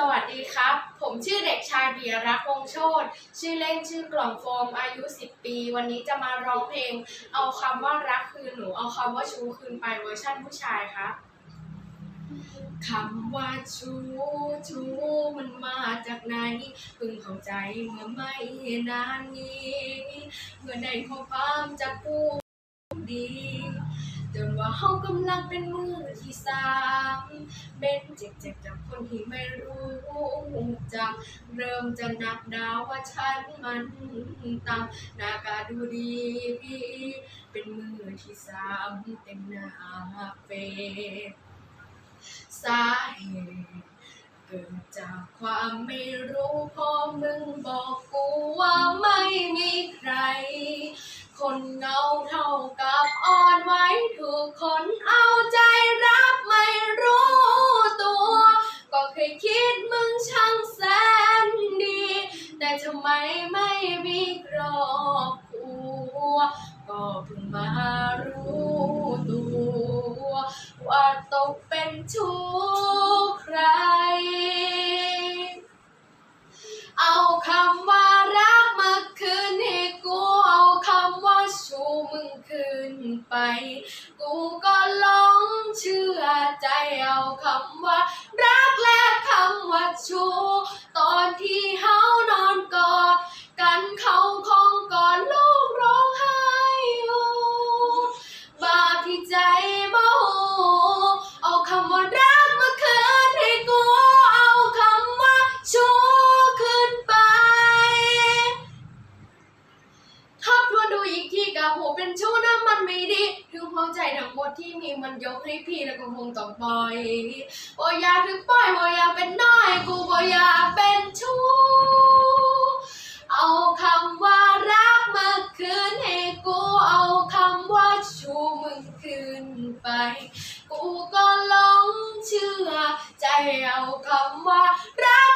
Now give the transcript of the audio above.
สวัสดีครับ ผมชื่อเด็กชายเบียรักวงโชตชื่อเล่นชื่อกล่องโฟมอายุ 10 ปี วันนี้จะมาร้องเพลง เอาคำว่ารักคืนหนู เอาคำว่าชูคืนไปเวอร์ชั่นผู้ชายครับคำว่าชูชูมันมาจากไหนเพิ่งเข้าใจเมื่อไม่นานนี้ เมื่อได้ข้อความจากผู้ดี ว่าเฮากำลังเป็นมือที่สามเบ็นเจ็บเจ็บจากคนที่ไม่รู้จักเริ่มจะนับดาวว่าฉันมันตามหน้ากาดูดีพี่เป็นมือที่สามเต็มหน้าเฟซสาเหตุเกิดจากความไม่รู้พอมึงบอกกูว่าไม่มีใคร คนเงา ครอบครัว ก็เพิ่งมารู้ตัว ว่าตกเป็นชู้ใคร เอาคำว่ารักมาคืนให้กู เอาคำว่าชูมึงคืนไป กูก็หลงเชื่อใจเอาคำว่ารักและคำว่าชูตอนที่ ที่มีมันยกให้พี่แล้วก็คงต้องปล่อยบ่อยากถึงปล่อยบ่อยากเป็นน้อยกูบ่อยากเป็นชู้เอาคำว่ารักมาคืนให้กูเอาคำว่าชูมึงคืนไป กูก็หลงเชื่อใจเอาคำว่ารัก